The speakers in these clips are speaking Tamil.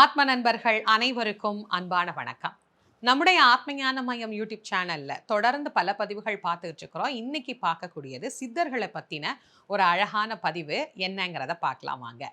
ஆத்ம நண்பர்கள் அனைவருக்கும் அன்பான வணக்கம். நம்முடைய ஆத்மஞான மையம் யூடியூப் சேனல்ல தொடர்ந்து பல பதிவுகள் பார்த்துக்கிட்டு இருக்கிறோம். இன்னைக்கு பார்க்கக்கூடியது சித்தர்களை பத்தின ஒரு அழகான பதிவு என்னங்கிறத பார்க்கலாம் வாங்க.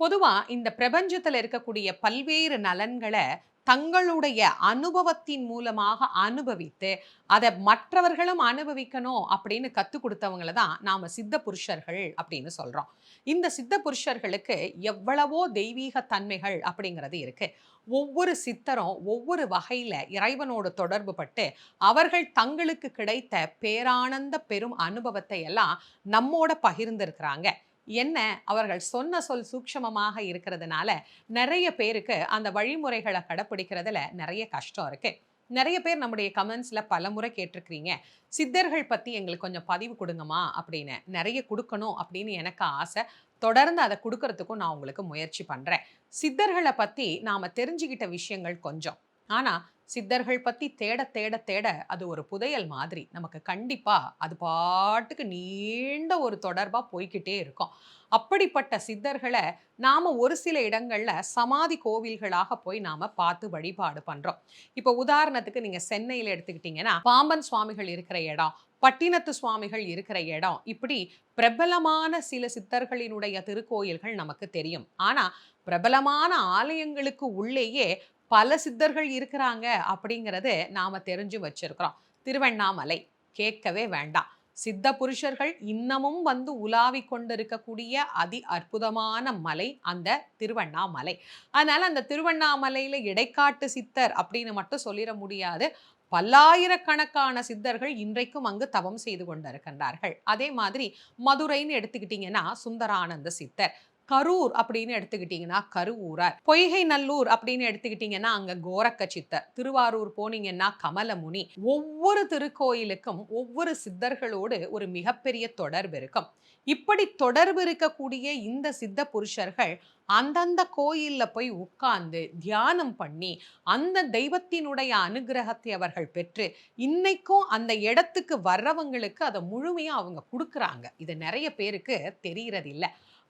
பொதுவா இந்த பிரபஞ்சத்துல இருக்கக்கூடிய பல்வேறு நலன்களை தங்களுடைய அனுபவத்தின் மூலமாக அனுபவித்து அதை மற்றவர்களும் அனுபவிக்கணும் அப்படின்னு கற்றுக் கொடுத்தவங்கள தான் நாம் சித்த புருஷர்கள் அப்படின்னு சொல்கிறோம் இந்த சித்த புருஷர்களுக்கு எவ்வளவோ தெய்வீக தன்மைகள் அப்படிங்கிறது இருக்குது ஒவ்வொரு சித்தரும் ஒவ்வொரு வகையில் இறைவனோடு தொடர்பு பட்டு அவர்கள் தங்களுக்கு கிடைத்த பேரானந்த பெரும் அனுபவத்தை எல்லாம் நம்மோட பகிர்ந்திருக்கிறாங்க. என்ன? அவர்கள் சொன்ன சொல் சூக்ஷமமாக இருக்கிறதுனால நிறைய பேருக்கு அந்த வழிமுறைகளை கடைப்பிடிக்கிறதுல நிறைய கஷ்டம் இருக்கு. நிறைய பேர் நம்முடைய கமெண்ட்ஸில் பல முறை கேட்டிருக்கிறீங்க. சித்தர்கள் பற்றி எங்களுக்கு கொஞ்சம் பதிவு கொடுங்கம்மா அப்படின்னு. நிறைய கொடுக்கணும் அப்படின்னு எனக்கு ஆசை. தொடர்ந்து அதை கொடுக்கறதுக்கும் நான் உங்களுக்கு முயற்சி பண்ணுறேன் சித்தர்களை பற்றி நாம் தெரிஞ்சுக்கிட்ட விஷயங்கள் கொஞ்சம். ஆனால் சித்தர்கள் பற்றி தேட தேட தேட அது ஒரு புதையல் மாதிரி. நமக்கு கண்டிப்பாக அது பாட்டுக்கு நீண்ட ஒரு தொடர்பாக போய்கிட்டே இருக்கும். அப்படிப்பட்ட சித்தர்களை நாம் ஒரு சில இடங்களில் சமாதி கோவில்களாக போய் நாம் பார்த்து வழிபாடு பண்ணுறோம் இப்போ உதாரணத்துக்கு நீங்கள் சென்னையில் எடுத்துக்கிட்டிங்கன்னா பாம்பன் சுவாமிகள் இருக்கிற இடம் பட்டினத்து சுவாமிகள் இருக்கிற இடம் இப்படி பிரபலமான சில சித்தர்களினுடைய திருக்கோயில்கள் நமக்கு தெரியும். ஆனால் பிரபலமான ஆலயங்களுக்கு உள்ளேயே பல சித்தர்கள் இருக்கிறாங்க அப்படிங்கிறது நாம் தெரிஞ்சு வச்சிருக்கிறோம். திருவண்ணாமலை கேட்கவே வேண்டாம். சித்த புருஷர்கள் இன்னமும் வந்து உலாவி கொண்டிருக்கக்கூடிய அதி அற்புதமான மலை அந்த திருவண்ணாமலை. அதனால் அந்த திருவண்ணாமலையில் இடைக்காட்டு சித்தர் அப்படின்னு மட்டும் சொல்லிட முடியாது. பல்லாயிரக்கணக்கான சித்தர்கள் இன்றைக்கும் அங்கு தவம் செய்து கொண்டிருக்கின்றார்கள். அதே மாதிரி மதுரைன்னு எடுத்துக்கிட்டிங்கன்னா சுந்தரானந்த சித்தர். கரூர் அப்படின்னு எடுத்துக்கிட்டிங்கன்னா கருவூரார் பொய்கை நல்லூர் அப்படின்னு எடுத்துக்கிட்டிங்கன்னா அங்க கோரக்க சித்தர் திருவாரூர் போனீங்கன்னா கமலமுனி. ஒவ்வொரு திருக்கோயிலுக்கும் ஒவ்வொரு சித்தர்களோடு ஒரு மிகப்பெரிய தொடர்பு இருக்கும். இப்படி தொடர்பு இருக்கக்கூடிய இந்த சித்த புருஷர்கள் அந்தந்த கோயிலில் போய் உட்கார்ந்து தியானம் பண்ணி அந்த தெய்வத்தினுடைய அனுகிரகத்தை அவர்கள் பெற்று இன்னைக்கும் அந்த இடத்துக்கு வர்றவங்களுக்கு அதை முழுமையாக அவங்க கொடுக்குறாங்க. இது நிறைய பேருக்கு தெரியறது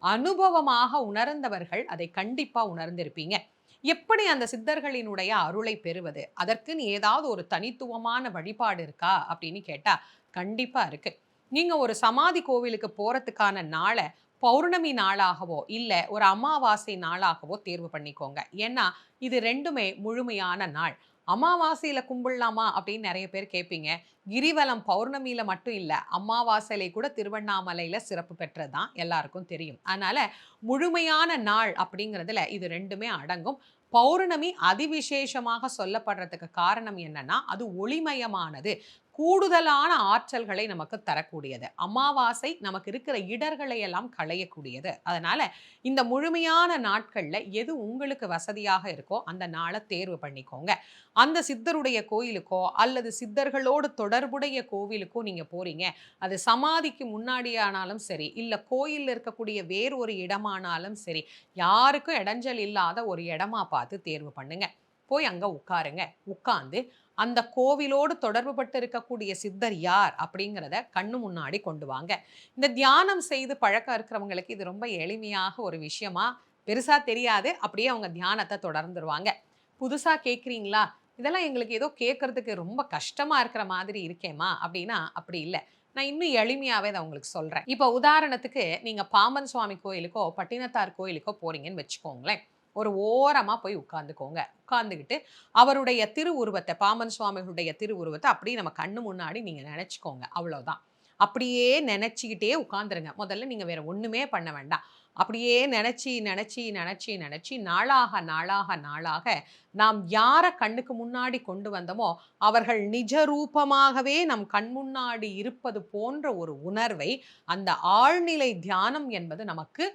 அனுபவமாக உணர்ந்தவர்கள் அதை கண்டிப்பாக உணர்ந்திருப்பீங்க. எப்படி அந்த சித்தர்களினுடைய அருளை பெறுவது? அதற்குன்னு ஏதாவது ஒரு தனித்துவமான வழிபாடு இருக்கா? அப்படின்னு கேட்டால் கண்டிப்பாக இருக்கு. நீங்கள் ஒரு சமாதி கோவிலுக்கு போகிறதுக்கான நாளை பௌர்ணமி நாளாகவோ இல்லை ஒரு அமாவாசை நாளாகவோ தேர்வு பண்ணிக்கோங்க. ஏன்னா இது ரெண்டுமே முழுமையான நாள். அமாவாசையில் கும்பிடலாமா அப்படின்னு நிறைய பேர் கேட்பீங்க. கிரிவலம் பௌர்ணமியில் மட்டும் இல்லை அமாவாசையிலே கூட திருவண்ணாமலையில் சிறப்பு பெற்றது தான் எல்லாருக்கும் தெரியும். அதனால் முழுமையான நாள் அப்படிங்கிறதுல இது ரெண்டுமே அடங்கும். பௌர்ணமி அதிவிசேஷமாக சொல்லப்படுறதுக்கு காரணம் என்னன்னா அது ஒளிமயமானது. கூடுதலான ஆற்றல்களை நமக்கு தரக்கூடியது. அமாவாசை நமக்கு இருக்கிற இடர்களை எல்லாம் களையக்கூடியது. அதனால இந்த முழுமையான நாட்கள்ல எது உங்களுக்கு வசதியாக இருக்கோ அந்த நாளை தேர்வு பண்ணிக்கோங்க. அந்த சித்தருடைய கோயிலுக்கோ அல்லது சித்தர்களோடு தொடர்புடைய கோவிலுக்கோ நீங்க போறீங்க. அது சமாதிக்கு முன்னாடியானாலும் சரி இல்ல கோயில் இருக்கக்கூடிய வேறு ஒரு இடமானாலும் சரி யாருக்கும் இடைஞ்சல் இல்லாத ஒரு இடமா பார்த்து தேர்வு பண்ணுங்க. போய் அங்க உட்காருங்க. உட்காந்து அந்த கோவிலோடு தொடர்பு பட்டு இருக்கக்கூடிய சித்தர் யார் அப்படிங்கிறத கண்ணு முன்னாடி கொண்டு வாங்க. இந்த தியானம் செய்து பழக்கம் இருக்கிறவங்களுக்கு இது ரொம்ப எளிமையாக ஒரு விஷயமா பெருசாக தெரியாது. அப்படியே அவங்க தியானத்தை தொடர்ந்துருவாங்க. புதுசாக கேட்குறீங்களா? இதெல்லாம் எங்களுக்கு ஏதோ கேட்கறதுக்கு ரொம்ப கஷ்டமாக இருக்கிற மாதிரி இருக்கேமா அப்படின்னா அப்படி இல்லை. நான் இன்னும் எளிமையாகவே அதை உங்களுக்கு சொல்கிறேன் இப்போ உதாரணத்துக்கு நீங்கள் பாம்பன் சுவாமி கோயிலுக்கோ பட்டினத்தார் கோயிலுக்கோ போகிறீங்கன்னு வச்சுக்கோங்களேன். ஒரு ஓரமாக போய் உட்காந்துக்கோங்க உட்காந்துக்கிட்டு அவருடைய திருவுருவத்தை பாமன் சுவாமிகளுடைய திருவுருவத்தை அப்படியே நம்ம கண்ணு முன்னாடி நீங்கள் நினச்சிக்கோங்க. அவ்வளோதான் அப்படியே நினச்சிக்கிட்டே உட்காந்துருங்க முதல்ல நீங்கள் வேற ஒன்றுமே பண்ண வேண்டாம். அப்படியே நினச்சி நினச்சி நினச்சி நினச்சி நாளாக நாளாக நாளாக நாம் யாரை கண்ணுக்கு முன்னாடி கொண்டு வந்தோமோ அவர்கள் நிஜ ரூபமாகவே நம் கண் முன்னாடி இருப்பது போன்ற ஒரு உணர்வை அந்த ஆழ்நிலை தியானம் என்பது நமக்கு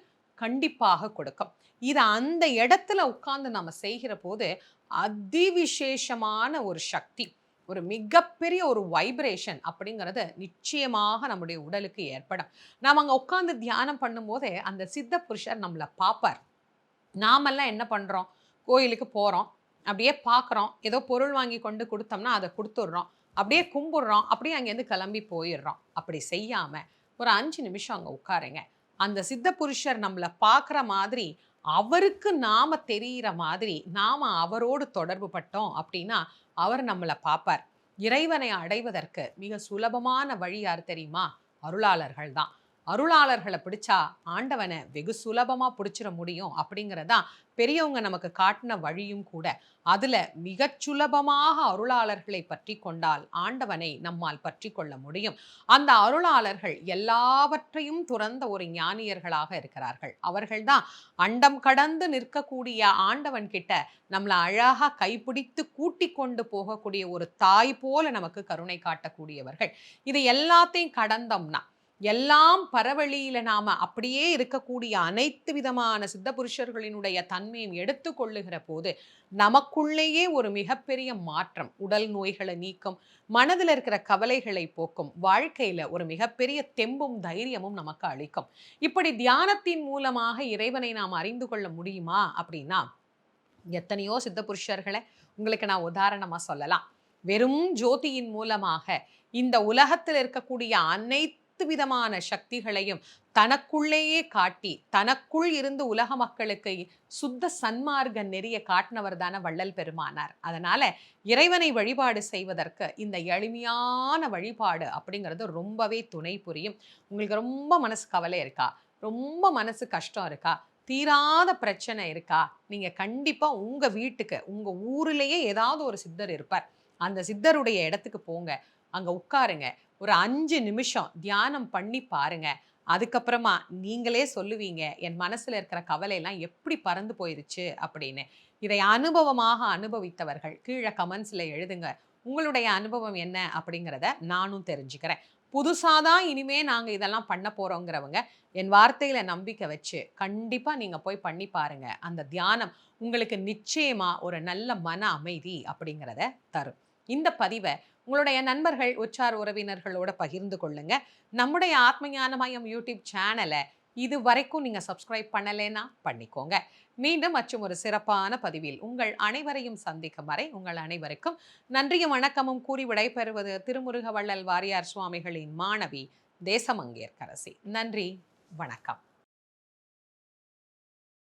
கண்டிப்பாக கொடுக்கும். இது அந்த இடத்துல உட்கார்ந்து நம்ம செய்கிற போது அதிவிசேஷமான ஒரு சக்தி ஒரு மிகப்பெரிய ஒரு வைப்ரேஷன் அப்படிங்கிறது நிச்சயமாக நம்முடைய உடலுக்கு ஏற்படும். நாம் அங்கே உட்காந்து தியானம் பண்ணும்போதே அந்த சித்த புருஷர் நம்மளை பார்ப்பார். நாமெல்லாம் என்ன பண்ணுறோம் கோயிலுக்கு போகிறோம் அப்படியே பார்க்குறோம். ஏதோ பொருள் வாங்கி கொண்டு கொடுத்தோம்னா அதை கொடுத்துட்றோம். அப்படியே கும்பிட்றோம். அப்படியே அங்கேருந்து கிளம்பி போயிடுறோம். அப்படி செய்யாமல் ஒரு அஞ்சு நிமிஷம் அங்கே உட்காருங்க. அந்த சித்த புருஷர் நம்மளை பார்க்குற மாதிரி அவருக்கு நாம தெரிகிற மாதிரி நாம அவரோடு தொடர்பு பட்டோம் அப்படின்னா அவர் நம்மளை பார்ப்பார். இறைவனை அடைவதற்கு மிக சுலபமான வழி யார் தெரியுமா? அருளாளர்கள் தான். அருளாளர்களை பிடிச்சா ஆண்டவனை வெகு சுலபமாக பிடிச்சிட முடியும் அப்படிங்கிறதான் பெரியவங்க நமக்கு காட்டின வழியும் கூட. அதில் மிகச் சுலபமாக அருளாளர்களை பற்றி கொண்டால் ஆண்டவனை நம்மால் பற்றி கொள்ள முடியும். அந்த அருளாளர்கள் எல்லாவற்றையும் துறந்த ஒரு ஞானியர்களாக இருக்கிறார்கள். அவர்கள்தான் அண்டம் கடந்து நிற்கக்கூடிய ஆண்டவன் கிட்ட நம்மளை அழகாக கைப்பிடித்து கூட்டி கொண்டு போகக்கூடிய ஒரு தாய் போல நமக்கு கருணை காட்டக்கூடியவர்கள். இது எல்லாத்தையும் கடந்தோம்னா எல்லாம் பரவழியில் நாம் அப்படியே இருக்கக்கூடிய அனைத்து விதமான சித்த புருஷர்களினுடைய தன்மையும் எடுத்துக்கொள்ளுகிற போது நமக்குள்ளேயே ஒரு மிகப்பெரிய மாற்றம் உடல் நோய்களை நீக்கும் மனதில் இருக்கிற கவலைகளை போக்கும் வாழ்க்கையில் ஒரு மிகப்பெரிய தெம்பும் தைரியமும் நமக்கு அளிக்கும். இப்படி தியானத்தின் மூலமாக இறைவனை நாம் அறிந்து கொள்ள முடியுமா அப்படின்னா எத்தனையோ சித்த புருஷர்களை உங்களுக்கு நான் உதாரணமாக சொல்லலாம். வெறும் ஜோதியின் மூலமாக இந்த உலகத்தில் இருக்கக்கூடிய அனைத்து அனைத்து விதமான சக்திகளையும் தனக்குள்ளேயே காட்டி தனக்குள் இருந்து உலக மக்களுக்கு சுத்த சன்மார்க்க நெறிய காட்டினவர் தானே வள்ளல் பெருமானார். அதனால இறைவனை வழிபாடு செய்வதற்கு இந்த எளிமையான வழிபாடு அப்படிங்கிறது ரொம்பவே துணை புரியும். உங்களுக்கு ரொம்ப மனசு கவலை இருக்கா? ரொம்ப மனசு கஷ்டம் இருக்கா? தீராத பிரச்சனை இருக்கா? நீங்க கண்டிப்பா உங்க வீட்டுக்கு உங்க ஊர்லேயே ஏதாவது ஒரு சித்தர் இருப்பார். அந்த சித்தருடைய இடத்துக்கு போங்க. அங்க உட்காருங்க. ஒரு அஞ்சு நிமிஷம் தியானம் பண்ணி பாருங்க. அதுக்கப்புறமா நீங்களே சொல்லுவீங்க என் மனசுல இருக்கிற கவலையெல்லாம் எப்படி பறந்து போயிருச்சு? அப்படின்னு. இதை அனுபவமாக அனுபவித்தவர்கள் கீழே கமெண்ட்ஸில் எழுதுங்க. உங்களுடைய அனுபவம் என்ன அப்படிங்கிறத நானும் தெரிஞ்சுக்கிறேன். புதுசாக தான் இனிமே நாங்கள் இதெல்லாம் பண்ண போகிறோங்கிறவங்க என் வார்த்தையில் நம்பிக்கை வச்சு கண்டிப்பாக நீங்கள் போய் பண்ணி பாருங்கள் அந்த தியானம் உங்களுக்கு நிச்சயமாக ஒரு நல்ல மன அமைதி அப்படிங்கிறத தரும். இந்த பதிவை உங்களுடைய நண்பர்கள் உற்றார் உறவினர்களோட பகிர்ந்து கொள்ளுங்க. நம்முடைய ஆத்மஞான மயம் யூடியூப் சேனலை இது வரைக்கும் நீங்க சப்ஸ்கிரைப் பண்ணலைன்னா பண்ணிக்கோங்க. மீண்டும் மற்றும் ஒரு சிறப்பான பதிவில் உங்கள் அனைவரையும் சந்திக்கும் வரை உங்கள் அனைவருக்கும் நன்றியும் வணக்கமும் கூறி விடைபெறுவது திருமுருக வள்ளல் வாரியார் சுவாமிகளின் மாணவி தேசமங்கேற்கரசி. நன்றி வணக்கம்.